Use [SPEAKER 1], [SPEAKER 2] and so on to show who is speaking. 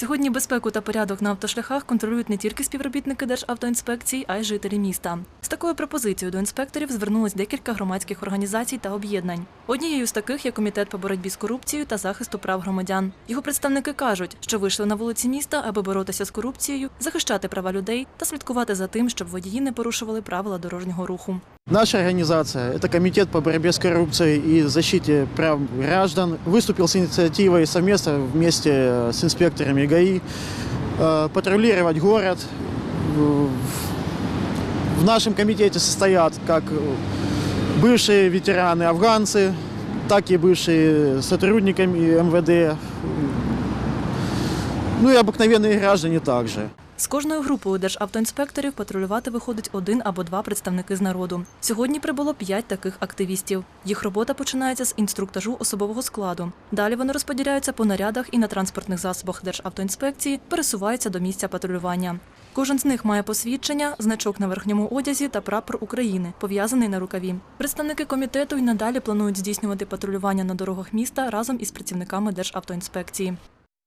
[SPEAKER 1] Сьогодні безпеку та порядок на автошляхах контролюють не тільки співробітники Державтоінспекції, а й жителі міста. З такою пропозицією до інспекторів звернулось декілька громадських організацій та об'єднань. Однією з таких є комітет по боротьбі з корупцією та захисту прав громадян. Його представники кажуть, що вийшли на вулиці міста, аби боротися з корупцією, захищати права людей та слідкувати за тим, щоб водії не порушували правила дорожнього руху.
[SPEAKER 2] Наша организация – это Комитет по борьбе с коррупцией и защите прав граждан. Выступил с инициативой совместно вместе с инспекторами ГАИ э, патрулировать город. В- нашем комитете состоят как бывшие ветераны афганцы, так и бывшие сотрудники МВД, ну и обыкновенные граждане также.
[SPEAKER 1] З кожною групою державтоінспекторів патрулювати виходить один або два представники з народу. Сьогодні прибуло п'ять таких активістів. Їх робота починається з інструктажу особового складу. Далі вони розподіляються по нарядах і на транспортних засобах Державтоінспекції пересуваються до місця патрулювання. Кожен з них має посвідчення, значок на верхньому одязі та прапор України, пов'язаний на рукаві. Представники комітету й надалі планують здійснювати патрулювання на дорогах міста разом із працівниками Державтоінспекції.